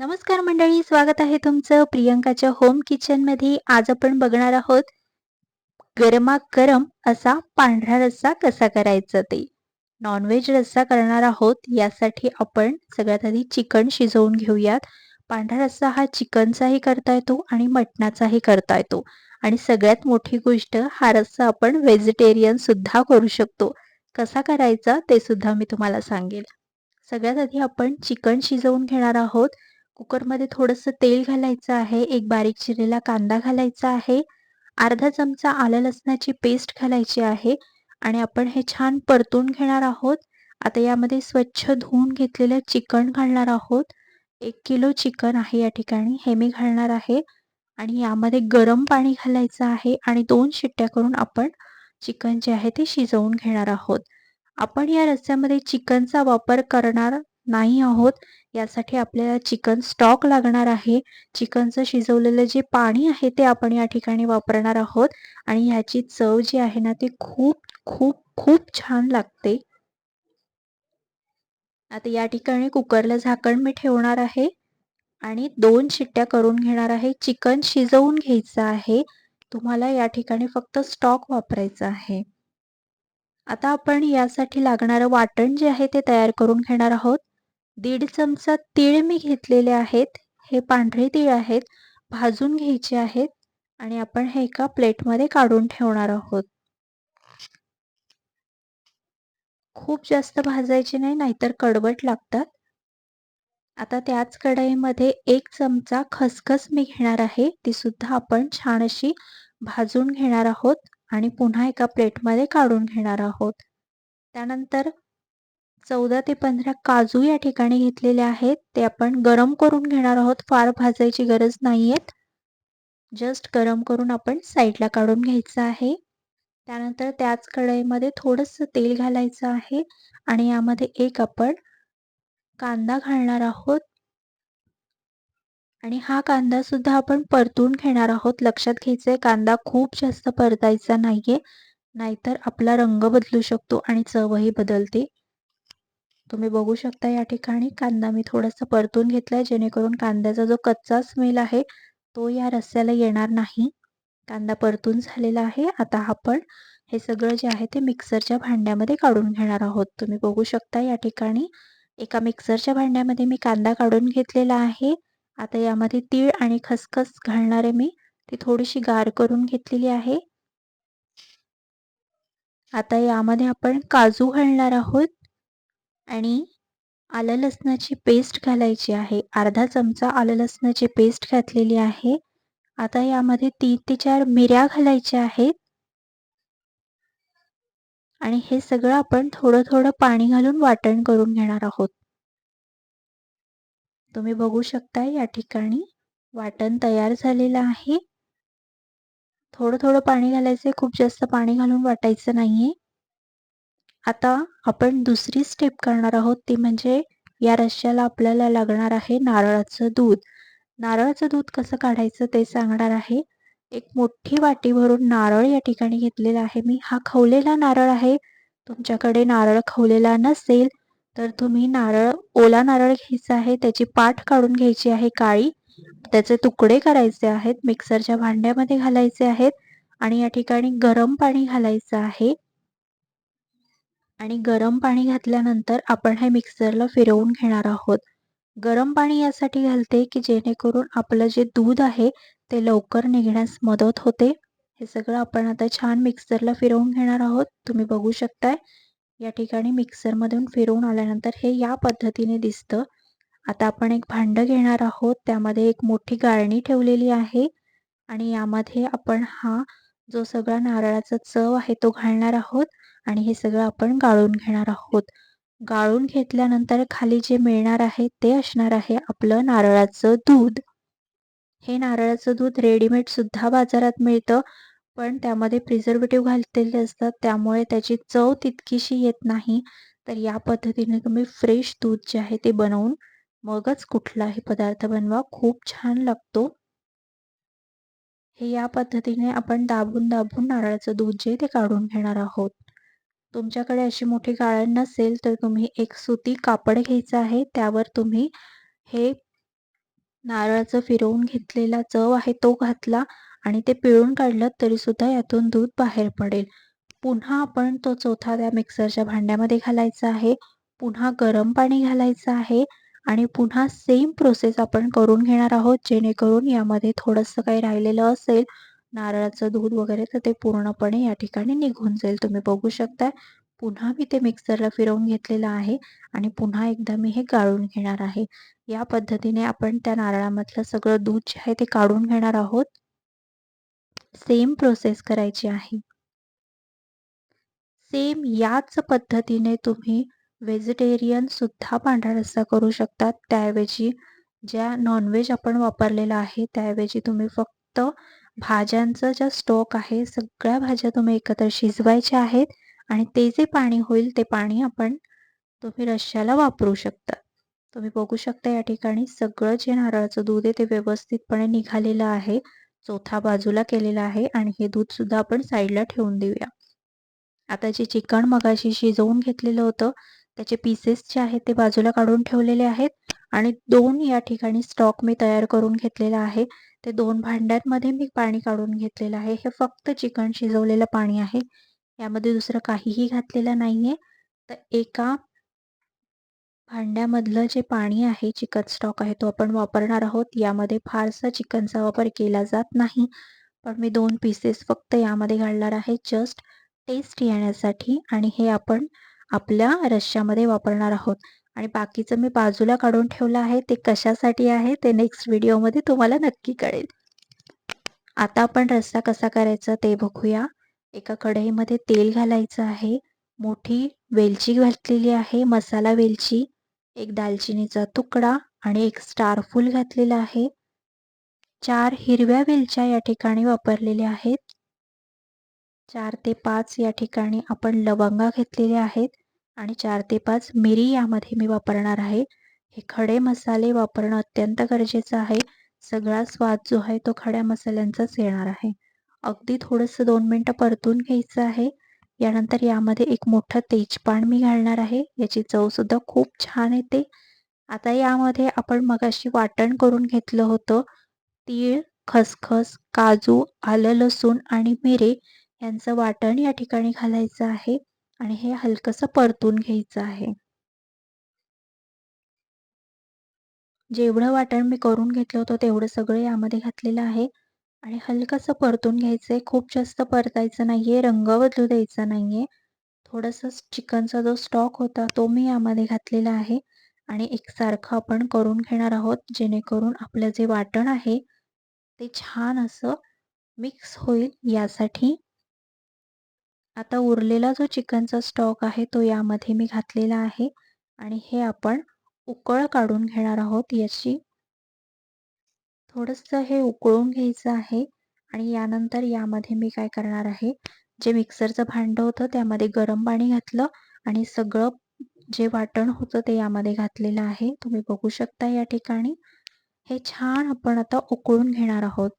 नमस्कार मंडळी स्वागत आहे तुमचं प्रियंकाच्या होम किचनमध्ये आज आपण बघणार आहोत गरमागरम असा पांढरा रस्सा कसा करायचा ते. नॉनव्हेज रस्सा करणार आहोत यासाठी आपण सगळ्यात आधी चिकन शिजवून घेऊयात. पांढरा रस्सा हा चिकनचाही करता येतो आणि मटणाचाही करता येतो. आणि सगळ्यात मोठी गोष्ट हा रस्सा आपण व्हेजिटेरियन सुद्धा करू शकतो. कसा करायचा ते सुद्धा मी तुम्हाला सांगेल. सगळ्यात आधी आपण चिकन शिजवून घेणार आहोत. कुकरमध्ये थोडंसं तेल घालायचं आहे एक बारीक चिरलेला कांदा घालायचा आहे अर्धा चमचा आलं लसणाची पेस्ट घालायची आहे आणि आपण हे छान परतून घेणार आहोत. आता यामध्ये स्वच्छ धुवून घेतलेलं चिकन घालणार आहोत. एक किलो चिकन आहे या ठिकाणी हे मी घालणार आहे. आणि यामध्ये गरम पाणी घालायचं आहे आणि दोन शिट्ट्या करून आपण चिकन जे आहे ते शिजवून घेणार आहोत. आपण या रस्त्यामध्ये चिकनचा वापर करणार नाही आहोत. यासाठी आपल्याला चिकन स्टॉक लागणार आहे. चिकनचं शिजवलेलं जे पाणी आहे ते आपण या ठिकाणी वापरणार आहोत. आणि ह्याची चव जी आहे ना ती खूप खूप खूप छान लागते. आता या ठिकाणी कुकरला झाकण मी ठेवणार आहे. आणि दोन शिट्ट्या करून घेणार आहे. चिकन शिजवून घ्यायचं आहे. तुम्हाला या ठिकाणी फक्त स्टॉक वापरायचा आहे. आता आपण यासाठी लागणारं वाटण जे आहे ते तयार करून घेणार आहोत. दीड चमचा तीळ मी घेतलेले आहेत. हे पांढरे तीळ आहेत. भाजून घ्यायचे आहेत. आणि आपण हे एका प्लेटमध्ये काढून ठेवणार आहोत. खूप जास्त भाजायचे नाही नाहीतर कडवट लागतात. आता त्याच कढईमध्ये एक चमचा खसखस मी घेणार आहे. ती सुद्धा आपण छान अशी भाजून घेणार आहोत. आणि पुन्हा एका प्लेटमध्ये काढून घेणार आहोत. त्यानंतर चौदा ते पंधरा काजू या ठिकाणी घेतलेले आहेत. ते आपण गरम करून घेणार आहोत. फार भाजायची गरज नाही आहेत जस्ट गरम करून आपण साईडला काढून घ्यायचं आहे. त्यानंतर त्याच कढईमध्ये थोडंसं तेल घालायचं आहे. आणि यामध्ये एक आपण कांदा घालणार आहोत. आणि हा कांदा सुद्धा आपण परतून घेणार आहोत. लक्षात घ्यायचंय कांदा खूप जास्त परतायचा नाहीये. नाहीतर आपला रंग बदलू शकतो आणि चवही बदलते. तुम्ही बघू शकता या ठिकाणी कांदा मी थोडासा परतून घेतलाय जेणेकरून कांद्याचा जो कच्चा स्मेल आहे तो या रस्स्याला येणार नाही. कांदा परतून झालेला आहे. आता आपण हे सगळं जे आहे ते मिक्सरच्या भांड्यामध्ये काढून घेणार आहोत. तुम्ही बघू शकता या ठिकाणी एका मिक्सरच्या भांड्यामध्ये मी कांदा काढून घेतलेला आहे. आता यामध्ये तीळ आणि खसखस घालणारे मी. ती थोडीशी गार करून घेतलेली आहे. आता यामध्ये आपण काजू घालणार आहोत. आणि आलं लसणाची पेस्ट घालायची आहे. अर्धा चमचा आलं लसणाची पेस्ट घातलेली आहे. आता यामध्ये तीन ते चार मिऱ्या घालायच्या आहेत. आणि हे सगळं आपण थोडं थोडं पाणी घालून वाटण करून घेणार आहोत. तुम्ही बघू शकता या ठिकाणी वाटण तयार झालेलं आहे. थोडं थोडं पाणी घालायचं खूप जास्त पाणी घालून वाटायचं नाहीये. आता आपण दुसरी स्टेप करणार आहोत. ती म्हणजे या रश्श्याला आपल्याला लागणार आहे नारळाचं दूध. नारळाचं दूध कसं काढायचं ते सांगणार आहे. एक मोठी वाटी भरून नारळ या ठिकाणी घेतलेला आहे मी. हा खवलेला नारळ आहे. तुमच्याकडे नारळ खवलेला नसेल तर तुम्ही नारळ ओला नारळ घ्यायचा आहे. त्याची पाठ काढून घ्यायची आहे काळी. त्याचे तुकडे करायचे आहेत. मिक्सरच्या भांड्यामध्ये घालायचे आहेत. आणि या ठिकाणी गरम पाणी घालायचं आहे. आणि गरम पाणी घातल्यानंतर आपण हे मिक्सरला फिरवून घेणार आहोत. गरम पाणी यासाठी घालते की जेणेकरून आपलं जे दूध आहे ते लवकर निघण्यास मदत होते. हे सगळं आपण आता छान मिक्सरला फिरवून घेणार आहोत. तुम्ही बघू शकताय. या ठिकाणी मिक्सरमधून फिरवून आल्यानंतर हे या पद्धतीने दिसतं. आता आपण एक भांडं घेणार आहोत. त्यामध्ये एक मोठी गाळणी ठेवलेली आहे. आणि यामध्ये आपण हा जो सगळा नारळाचा चव आहे तो घालणार आहोत. आणि हे सगळं आपण गाळून घेणार आहोत. गाळून घेतल्यानंतर खाली जे मिळणार आहे ते असणार आहे आपलं नारळाचं दूध. हे नारळाचं दूध रेडीमेड सुद्धा बाजारात मिळतं पण त्यामध्ये प्रिझर्वेटिव्ह घातलेले असतात त्यामुळे त्याची चव तितकीशी येत नाही. तर या पद्धतीने तुम्ही फ्रेश दूध जे आहे ते बनवून मगच कुठलाही पदार्थ बनवा. खूप छान लागतो. हे या पद्धतीने आपण दाबून दाबून नारळाचं दूध जे ते काढून घेणार आहोत. तुमच्याकडे अशी मोठी गाळण नसेल तर तुम्ही एक सुती कापड घ्यायचं आहे. त्यावर तुम्ही हे नारळाचं फिरवून घेतलेला चव आहे तो घातला आणि ते पिळून काढलं तरी सुद्धा यातून दूध बाहेर पडेल. पुन्हा आपण तो चौथा त्या मिक्सरच्या भांड्यामध्ये घालायचा आहे. पुन्हा गरम पाणी घालायचं आहे आणि पुन्हा सेम प्रोसेस आपण करून घेणार आहोत जेणेकरून यामध्ये थोडंसं काही राहिलेलं असेल नारळाचं दूध वगैरे तर ते पूर्णपणे या ठिकाणी निघून जाईल. तुम्ही बघू शकता पुन्हा मी ते मिक्सरला फिरवून घेतलेलं आहे आणि पुन्हा एकदा मी हे गाळून घेणार आहे. या पद्धतीने आपण त्या नारळामधलं सगळं दूध जे आहे ते काढून घेणार आहोत. सेम प्रोसेस करायची आहे. सेम याच पद्धतीने तुम्ही व्हेजिटेरियन सुद्धा पांढरा रस्सा करू शकतात त्याऐवजी ज्या नॉनव्हेज आपण वापरलेला आहे त्याऐवजी तुम्ही फक्त भाज्यांचं ज्या स्टॉक आहे सगळ्या भाज्या तुम्ही एकत्र शिजवायच्या आहेत आणि ते जे पाणी होईल ते पाणी आपण तुम्ही रश्श्याला वापरू शकता. तुम्ही बघू शकता या ठिकाणी सगळं जे नारळाचं दूध आहे ते व्यवस्थितपणे निघालेलं आहे चौथा बाजूला केलेला आहे आणि हे दूध सुद्धा आपण साईडला ठेवून देऊया. आता जे चिकन मगाशी शिजवून घेतलेलं होतं त्याचे पीसेस जे आहेत ते बाजूला काढून ठेवलेले आहेत आणि दोन या ठिकाणी स्टॉक मी तयार करून घेतलेला आहे. ते दोन भांड्यांमध्ये मी पाणी काढून घेतलेलं आहे. हे फक्त चिकन शिजवलेलं पाणी आहे. यामध्ये दुसरं काहीही घातलेलं नाहीये. तर एका भांड्यामधलं जे पाणी आहे चिकन स्टॉक आहे तो आपण वापरणार आहोत. यामध्ये फारसा चिकनचा वापर केला जात नाही. पण मी दोन पीसेस फक्त यामध्ये घालणार आहे. जस्ट टेस्ट येण्यासाठी आणि हे आपण आपल्या रश्श्यामध्ये वापरणार आहोत. आणि बाकीचं मी बाजूला काढून ठेवलं आहे ते कशासाठी आहे ते नेक्स्ट व्हिडिओमध्ये तुम्हाला नक्की कळेल. आता आपण रस्सा कसा करायचा ते बघूया. एका कढईमध्ये तेल घालायचं आहे. मोठी वेलची घातलेली आहे मसाला वेलची एक दालचिनीचा तुकडा आणि एक स्टार फूल घातलेला आहे. चार हिरव्या वेलच्या या ठिकाणी वापरलेल्या आहेत. चार ते पाच या ठिकाणी आपण लवंगा घेतलेले आहेत. आणि चार ते पाच मिरी यामध्ये मी वापरणार आहे. हे खडे मसाले वापरणं अत्यंत गरजेचं आहे. सगळा स्वाद जो आहे तो खड्या मसाल्यांचाच येणार आहे. अगदी थोडंसं दोन मिनटं परतून घ्यायचं आहे. यानंतर यामध्ये एक मोठं तेजपान मी घालणार आहे. याची चवसुद्धा खूप छान येते. आता यामध्ये आपण मगाशी वाटण करून घेतलं होतं. तीळ खसखस काजू आलं लसूण आणि मिरे यांचं वाटण या ठिकाणी घालायचं आहे. आणि हे हलकंसं परतून घ्यायचं आहे. जेवढं वाटण मी करून घेतलं होतं तेवढं सगळं यामध्ये घातलेलं आहे आणि हलकंसं परतून घ्यायचंय. खूप जास्त परतायचं नाहीये रंग बदलू द्यायचा नाहीये. थोडंसं चिकनचा जो स्टॉक होता तो मी यामध्ये घातलेला आहे आणि एकसारखं आपण करून घेणार आहोत जेणेकरून आपलं जे वाटण आहे ते छान असं मिक्स होईल यासाठी. आता उरलेला जो चिकनचा स्टॉक आहे तो यामध्ये मी घातलेला आहे आणि हे आपण उकळ काढून घेणार आहोत याची. थोडंसं हे उकळून घ्यायचं आहे आणि यानंतर यामध्ये मी काय करणार आहे जे मिक्सरचं भांडं होतं त्यामध्ये गरम पाणी घातलं आणि सगळं जे वाटण होतं ते यामध्ये घातलेलं आहे. तुम्ही बघू शकता या ठिकाणी. हे छान आपण आता उकळून घेणार आहोत.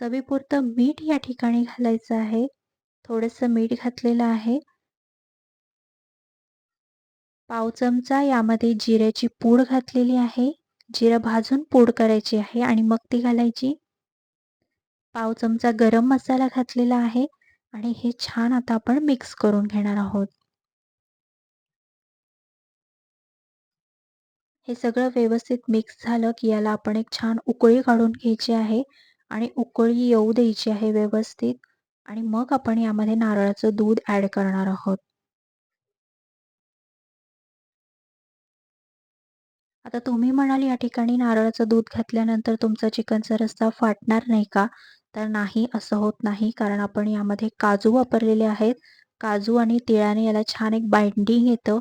चवीपुरतं मीठ या ठिकाणी घालायचं आहे. थोडंसं मीठ घातलेलं आहे. पाव चमचा यामध्ये जिऱ्याची पूड घातलेली आहे. जिरं भाजून पूड करायची आहे आणि मग ती घालायची. पाव चमचा गरम मसाला घातलेला आहे आणि हे छान आता आपण मिक्स करून घेणार आहोत. हे सगळं व्यवस्थित मिक्स झालं की याला आपण एक छान उकळी काढून घ्यायची आहे आणि उकळी येऊ द्यायची आहे व्यवस्थित. आणि मग आपण यामध्ये नारळाचं दूध ॲड करणार आहोत. आता तुम्ही म्हणाल या ठिकाणी नारळाचं दूध घातल्यानंतर तुमचा चिकनचा रस्सा फाटणार नाही का? तर नाही असं होत नाही. कारण आपण यामध्ये काजू वापरलेले आहेत. काजू आणि तिळाने याला छान एक बाइंडिंग येतं.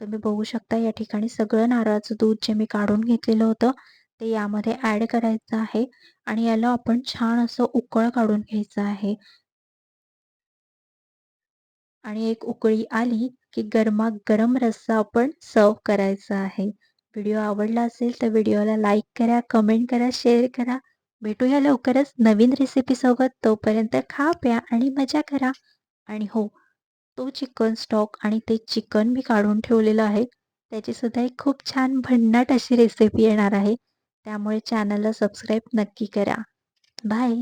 तुम्ही बघू शकता या ठिकाणी सगळं नारळाचं दूध जे मी काढून घेतलेलं होतं ते यामध्ये ॲड करायचं आहे. आणि याला आपण छान असं उकळ काढून घ्यायचं आहे. आणि एक उकळी आली की गरमागरम रस्सा आपण सर्व करायचा आहे. व्हिडिओ आवडला असेल तर व्हिडिओला लाईक करा कमेंट करा शेअर करा. भेटूया लवकरच नवीन रेसिपीसोबत तोपर्यंत खा प्या आणि मजा करा. आणि हो तो चिकन स्टॉक आणि ते चिकन मी काढून ठेवलेलं आहे. त्याचीसुद्धा एक खूप छान भन्नाट अशी रेसिपी येणार आहे. त्यामुळे चॅनलला सबस्क्राईब नक्की करा. बाय